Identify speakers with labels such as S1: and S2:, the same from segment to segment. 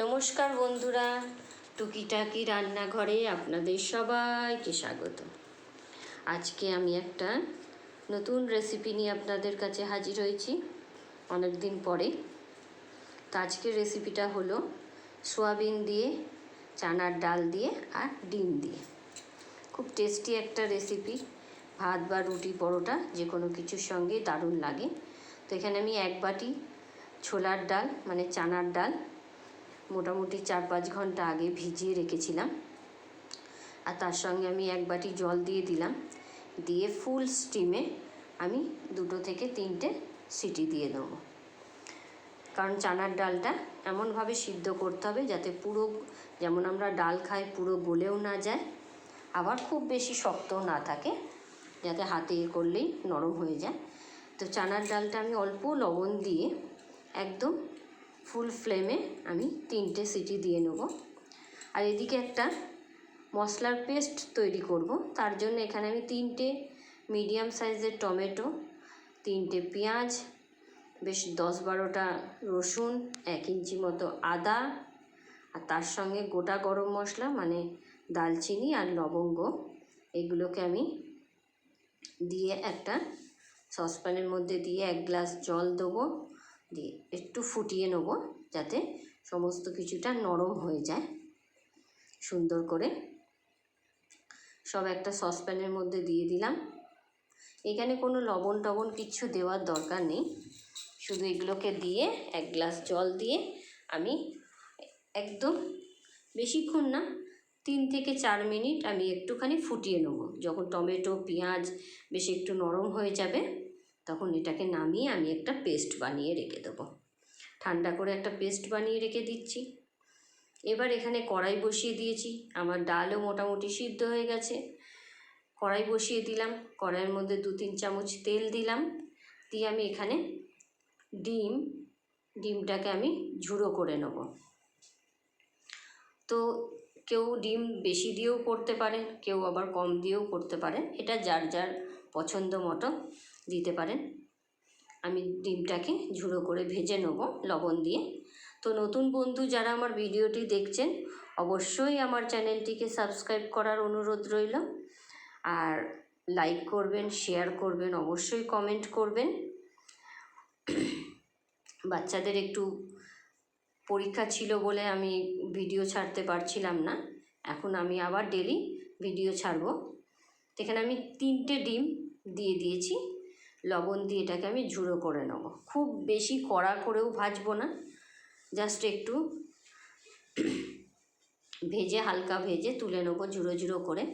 S1: নমস্কার বন্ধুরা। টুকিটাকি রান্নাঘরে আপনাদের সবাইকে স্বাগত। আজকে আমি একটা নতুন রেসিপি নিয়ে আপনাদের কাছে হাজির হয়েছি অনেক দিন পরে। তো আজকের রেসিপিটা হলো সোয়াবিন দিয়ে, চানার ডাল দিয়ে আর ডিম দিয়ে। খুব টেস্টি একটা রেসিপি ভাত বা রুটি পরোটা যে কোনো কিছুর সঙ্গে দারুণ লাগে। তো এখানে আমি এক বাটি ছোলার ডাল মানে চানার ডাল মোটামুটি চার পাঁচ ঘণ্টা আগে ভিজিয়ে রেখেছিলাম। আর তার সঙ্গে আমি এক বাটি জল দিয়ে দিলাম। দিয়ে ফুল স্টিমে আমি দুটো থেকে তিনটে সিটি দিয়ে দেবো। কারণ চানার ডালটা এমনভাবে সিদ্ধ করতে হবে যাতে পুরো, যেমন আমরা ডাল খাই, পুরো গলেও না যায়, আবার খুব বেশি শক্তও না থাকে, যাতে হাতে করলেই নরম হয়ে যায়। তো চানার ডালটা আমি অল্প লবণ দিয়ে একদম ফুল ফ্লেমে আমি তিনটে সিটি দিয়ে নেব। আর এদিকে একটা মশলার পেস্ট তৈরি করব। তার জন্য এখানে আমি তিনটে মিডিয়াম সাইজের টমেটো, তিনটে পেঁয়াজ, বেশ দশ বারোটা রসুন, এক ইঞ্চি মতো আদা, আর তার সঙ্গে গোটা গরম মশলা মানে দালচিনি আর লবঙ্গ। এগুলোকে আমি দিয়ে একটা সসপ্যানের মধ্যে দিয়ে এক গ্লাস জল দেবো। দিয়ে একটু ফুটিয়ে নেব যাতে সমস্ত কিছুটা নরম হয়ে যায়। সুন্দর করে সব একটা সসপ্যানের মধ্যে দিয়ে দিলাম। এখানে কোনো লবণ টবণ কিচ্ছু দেওয়ার দরকার নেই। শুধু এগুলোকে দিয়ে এক গ্লাস জল দিয়ে আমি একদম বেশিক্ষণ না, তিন থেকে চার মিনিট আমি একটুখানি ফুটিয়ে নেব। যখন টমেটো, পেঁয়াজ বেশ একটু নরম হয়ে যাবে তখন এটাকে নামিয়ে আমি একটা পেস্ট বানিয়ে রেখে দেবো। ঠান্ডা করে একটা পেস্ট বানিয়ে রেখে দিচ্ছি। এবার এখানে কড়াই বসিয়ে দিয়েছি। আমার ডালও মোটামুটি সিদ্ধ হয়ে গেছে। কড়াই বসিয়ে দিলাম। কড়াইয়ের মধ্যে দু তিন চামচ তেল দিলাম। দিয়ে আমি এখানে ডিম, ডিমটাকে আমি ঝুড়ো করে নেব। তো কেউ ডিম বেশি দিয়েও করতে পারেন কেউ আবার কম দিয়েও করতে পারে। এটা যার যার পছন্দ মতো দিতে পারেন। আমি ডিমটাকে ঝুড়ো করে ভেজে নেব লবণ দিয়ে। তো নতুন বন্ধু যারা আমার ভিডিওটি দেখছেন, অবশ্যই আমার চ্যানেলটিকে সাবস্ক্রাইব করার অনুরোধ রইল। আর লাইক করবেন, শেয়ার করবেন, অবশ্যই কমেন্ট করবেন। বাচ্চাদের একটু পরীক্ষা ছিল বলে আমি ভিডিও ছাড়তে পারছিলাম না। এখন আমি আবার ডেলি ভিডিও ছাড়বো। এখানে আমি তিনটে ডিম দিয়ে দিয়েছি। লবণ দিয়ে এটাকে আমি ঝুড়ো করে নেব। খুব বেশি কড়া করেও ভাজবো না জাস্ট একটু ভেজে, হালকা ভেজে তুলে নেব ঝুড়ো ঝুড়ো করে।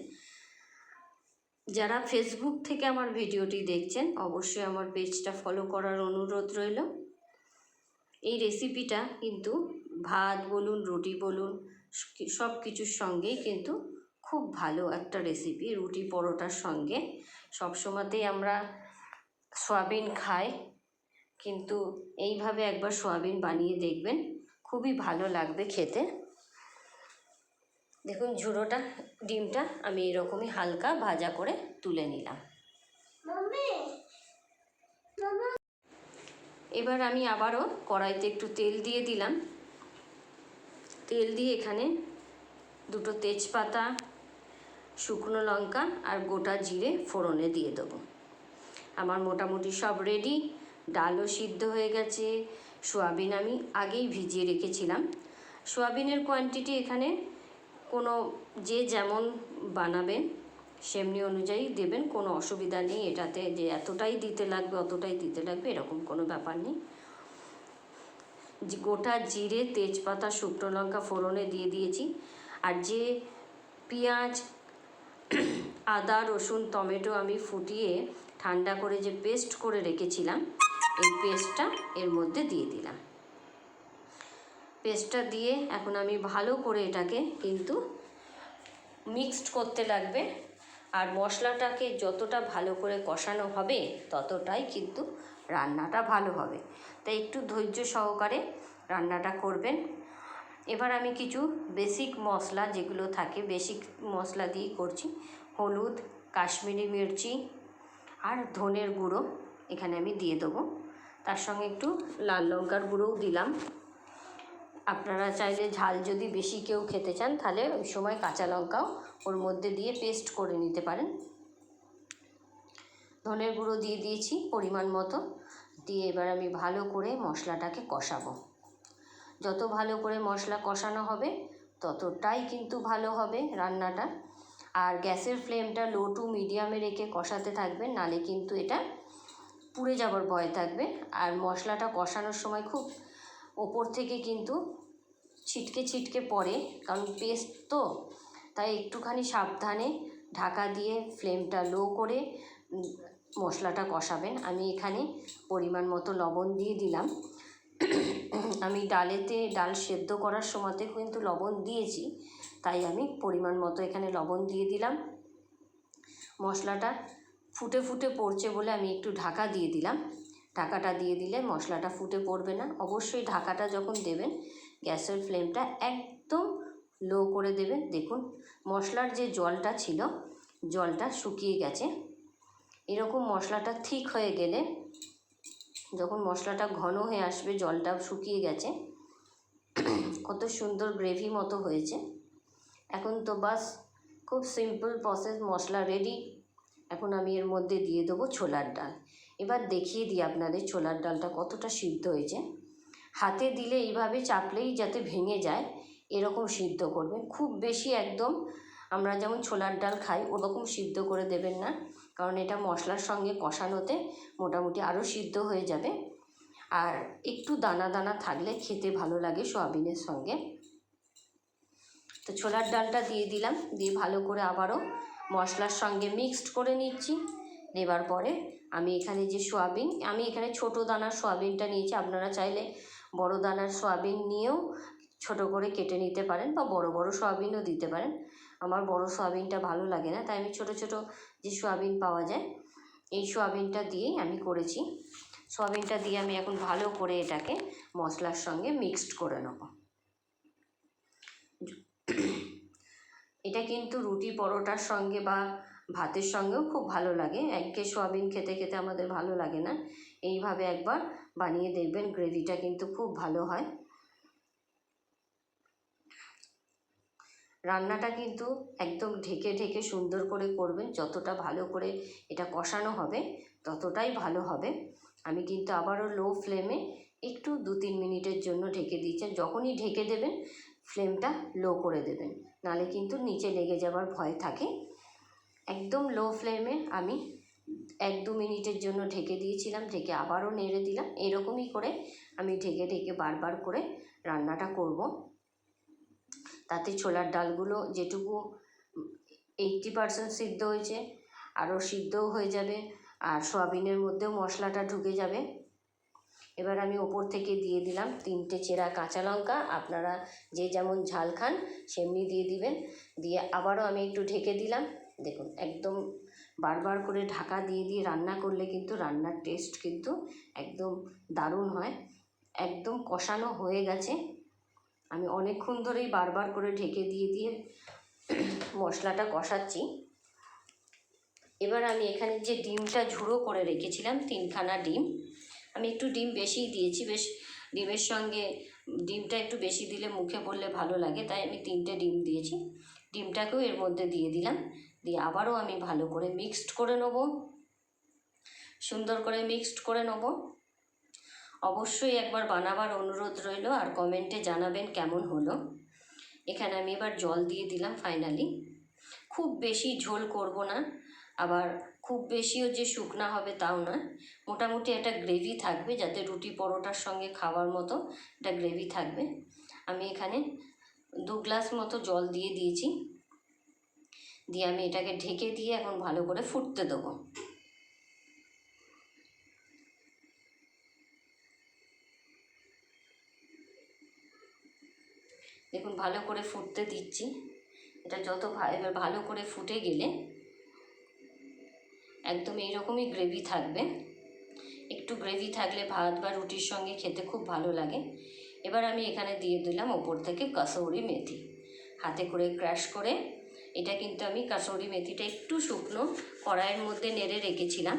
S1: যারা ফেসবুক থেকে আমার ভিডিওটি দেখছেন, অবশ্যই আমার পেজটা ফলো করার অনুরোধ রইল। এই রেসিপিটা কিন্তু ভাত বলুন, রুটি বলুন, সব কিছুর সঙ্গেই কিন্তু খুব ভালো একটা রেসিপি রুটি পরোটার সঙ্গে। সবসময়তেই আমরা সয়াবিন খায় কিন্তু এইভাবে একবার সয়াবিন বানিয়ে দেখবেন খুবই ভালো লাগবে খেতে। দেখুন ঝুড়োটা ডিমটা আমি এরকমই হালকা ভাজা করে তুলে নিলাম। এবার আমি আবারও কড়াইতে একটু তেল দিয়ে দিলাম। তেল দিয়ে এখানে দুটো তেজপাতা শুকনো লঙ্কা আর গোটা জিরে ফোড়নে দিয়ে দেবো। আমার মোটামুটি সব রেডি ডালও সিদ্ধ হয়ে গেছে। সোয়াবিন আমি আগেই ভিজিয়ে রেখেছিলাম। সোয়াবিনের কোয়ান্টিটি এখানে কোনো যে যেমন বানাবেন, সেমনি অনুযায়ী দেবেন, কোনো অসুবিধা নেই। এটাতে যে এতটাই দিতে লাগবে, অতটাই দিতে লাগবে, এরকম কোনো ব্যাপার নেই। গোটা জিরে, তেজপাতা, শুকনো লঙ্কা ফোড়নে দিয়ে দিয়েছি। আর যে পেঁয়াজ, আদা, রসুন, টমেটো আমি ফুটিয়ে ঠান্ডা করে যে পেস্ট করে রেখেছিলাম, এই পেস্টটা এর মধ্যে দিয়ে দিলাম। পেস্টটা দিয়ে এখন আমি ভালো করে এটাকে কিন্তু মিক্সড করতে লাগবে। আর মশলাটাকে যতটা ভালো করে কষানো হবে, ততটাই কিন্তু রান্নাটা ভালো হবে। তাই একটু ধৈর্য সহকারে রান্নাটা করবেন। এবার আমি কিছু বেসিক মশলা, যেগুলো থাকে বেসিক মশলা দিয়েই করছি। হলুদ, কাশ্মীরি মির্চি আর ধনের গুঁড়ো এখানে আমি দিয়ে দেবো। তার সঙ্গে একটু লাল লঙ্কার গুঁড়োও দিলাম। আপনারা চাইলে ঝাল যদি বেশি কেউ খেতে চান, তাহলে ওই সময় কাঁচা লঙ্কাও ওর মধ্যে দিয়ে পেস্ট করে নিতে পারেন। ধনের গুঁড়ো দিয়ে দিয়েছি পরিমাণ মতো। দিয়ে এবার আমি ভালো করে মশলাটাকে কষাবো। যত ভালো করে মশলা কষানো হবে, ততটাই কিন্তু ভালো হবে রান্নাটা। আর গ্যাসের ফ্লেমটা লো টু মিডিয়ামে রেখে কষাতে থাকবেন নালে কিন্তু এটা পুড়ে যাবার ভয় থাকবে। আর মশলাটা কষানোর সময় খুব ওপর থেকে কিন্তু ছিটকে ছিটকে পড়ে, কারণ পেস্ট তো, তাই একটুখানি সাবধানে ঢাকা দিয়ে ফ্লেমটা লো করে মশলাটা কষাবেন। আমি এখানে পরিমাণ মতো লবণ দিয়ে দিলাম। আমি ডালেতে, ডাল সেদ্ধ করার সময়তে কিন্তু লবণ দিয়েছি। তাই আমি পরিমাণ মতো এখানে লবণ দিয়ে দিলাম। মশলাটা ফুটে ফুটে পড়ছে বলে আমি একটু ঢাকা দিয়ে দিলাম। ঢাকাটা দিয়ে দিলে মশলাটা ফুটে পড়বে না। অবশ্যই ঢাকাটা যখন দেবেন, গ্যাসের ফ্লেমটা একদম লো করে দেবেন। দেখুন, মশলার যে জলটা ছিল, জলটা শুকিয়ে গেছে। এরকম মশলাটা ঠিক হয়ে গেলে, যখন মশলাটা ঘন হয়ে আসবে, জলটা শুকিয়ে গেছে, কত সুন্দর গ্রেভি মতো হয়েছে। এখন তো বাস, খুব সিম্পল প্রসেস মশলা রেডি এখন আমি এর মধ্যে দিয়ে দেবো ছোলার ডাল। এবার দেখিয়ে দিই আপনাদের ছোলার ডালটা কতটা সিদ্ধ হয়েছে। হাতে দিলে এইভাবে চাপলেই যাতে ভেঙে যায়, এরকম সিদ্ধ করবেন। খুব বেশি একদম আমরা যেমন ছোলার ডাল খাই, ওরকম সিদ্ধ করে দেবেন না। কারণ এটা মশলার সঙ্গে কষানোতে মোটামুটি আরও সিদ্ধ হয়ে যাবে। আর একটু দানা দানা থাকলে খেতে ভালো লাগে সোয়াবিনের সঙ্গে। তো ছোলার ডালটা দিয়ে দিলাম, দিয়ে ভালো করে আবারও মশলার সঙ্গে মিক্সড করে নিচ্ছি। নেবার পরে আমি এখানে যে সোয়াবিন, আমি এখানে ছোট দানার সোয়াবিনটা নিয়েছি, আপনারা চাইলে বড় দানার সোয়াবিন নিয়েও ছোট করে কেটে নিতে পারেন বা বড় বড় সোয়াবিনও দিতে পারেন। আমার বড় সোয়াবিনটা ভালো লাগে না, তাই আমি ছোট ছোট যে সোয়াবিন পাওয়া যায়, এই সোয়াবিনটা দিয়েই আমি করেছি। সোয়াবিনটা দিয়ে আমি এখন ভালো করে এটাকে মশলার সঙ্গে মিক্সড করে নেব। এটা কিন্তু রুটি পরোটার সঙ্গে বা ভাতের সঙ্গেও খুব ভালো লাগে। একঘে সোয়াবিন খেতে খেতে আমাদের ভালো লাগে না। এইভাবে একবার বানিয়ে দেখবেন, গ্রেভিটা কিন্তু খুব ভালো হয়। রান্নাটা কিন্তু একদম ঢেকে ঢেকে সুন্দর করে করবেন। যতটা ভালো করে এটা কষানো হবে, ততটাই ভালো হবে। আমি কিন্তু আবারও লো ফ্লেমে একটু দু তিন মিনিটের জন্য ঢেকে দিয়েছি যখনই ঢেকে দেবেন, ফ্লেমটা লো করে দেবেন। নালে কিন্তু নিচে লেগে যাবার ভয় থাকে। একদম লো ফ্লেমে আমি এক দু মিনিটের জন্য ঢেকে দিয়েছিলাম, ঢেকে আবারও নেড়ে দিলাম। এরকমই করে আমি ঢেকে ঢেকে বারবার করে রান্নাটা করব। তাতে ছোলার ডালগুলো যেটুকু এইটটি পারসেন্ট সিদ্ধ হয়েছে, আরও সিদ্ধও হয়ে যাবে, আর সয়াবিনের মধ্যেও মশলাটা ঢুকে যাবে। এবার আমি ওপর থেকে দিয়ে দিলাম তিনটে চেরা কাঁচা লঙ্কা। আপনারা যে যেমন ঝাল খান সেমনি দিয়ে দিবেন। দিয়ে আবারও আমি একটু ঢেকে দিলাম। দেখুন, একদম বারবার করে ঢাকা দিয়ে দিয়ে রান্না করলে কিন্তু রান্নার টেস্ট কিন্তু একদম দারুণ হয়। একদম কষানো হয়ে গেছে। আমি অনেকক্ষণ ধরেই বারবার করে ঢেকে দিয়ে দিয়ে মশলাটা কষাচ্ছি। এবার আমি এখানে যে ডিমটা ঝুড়ো করে রেখেছিলাম, তিনখানা ডিম। আমি একটু ডিম বেশিই দিয়েছি, বেশ ডিমের সঙ্গে ডিমটা একটু বেশি দিলে মুখে পড়লে ভালো লাগে, তাই আমি তিনটে ডিম দিয়েছি। ডিমটাকেও এর মধ্যে দিয়ে দিলাম, দিয়ে আবারও আমি ভালো করে মিক্সড করে নেব। সুন্দর করে মিক্সড করে নেব। অবশ্যই একবার বানাবার অনুরোধ রইল, আর কমেন্টে জানাবেন কেমন হলো। এখানে আমি এবার জল দিয়ে দিলাম ফাইনালি। খুব বেশি ঝোল করব না, আবার খুব বেশিও যে শুকনা হবে তাও নয়। মোটামুটি একটা গ্রেভি থাকবে, যাতে রুটি পরোটার সঙ্গে খাওয়ার মতো একটা গ্রেভি থাকবে। আমি এখানে দু গ্লাস মতো জল দিয়ে দিয়েছি। দিয়ে আমি এটাকে ঢেকে দিয়ে এখন ভালো করে ফুটতে দেবো। দেখুন, ভালো করে ফুটতে দিচ্ছি। এটা যত এবার ভালো করে ফুটে গেলে একদম এইরকমই গ্রেভি থাকবে। একটু গ্রেভি থাকলে ভাত বা রুটির সঙ্গে খেতে খুব ভালো লাগে। এবার আমি এখানে দিয়ে দিলাম ওপর থেকে কাসৌরি মেথি। হাতে করে ক্র্যাশ করে, এটা কিন্তু আমি কাসৌরি মেথিটা একটু শুকনো কড়াইয়ের মধ্যে নেড়ে রেখেছিলাম।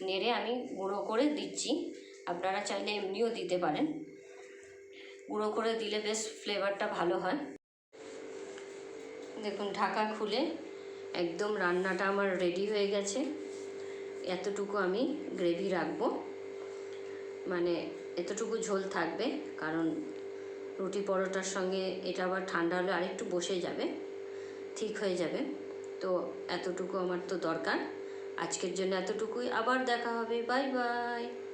S1: নেড়ে আমি গুঁড়ো করে দিচ্ছি। আপনারা চাইলে এমনিও দিতে পারেন। গুঁড়ো করে দিলে বেশ ফ্লেভারটা ভালো হয়। দেখুন, ঢাকা খুলে একদম রান্নাটা আমার রেডি হয়ে গেছে। এতটুকু আমি গ্রেভি রাখব। মানে এতটুকু ঝোল থাকবে, কারণ রুটি পরোটার সঙ্গে এটা আবার ঠান্ডা হলে আরেকটু বসে যাবে, ঠিক হয়ে যাবে। তো এতটুকু আমার তো দরকার। আজকের জন্য এতটুকুই। আবার দেখা হবে। Bye bye.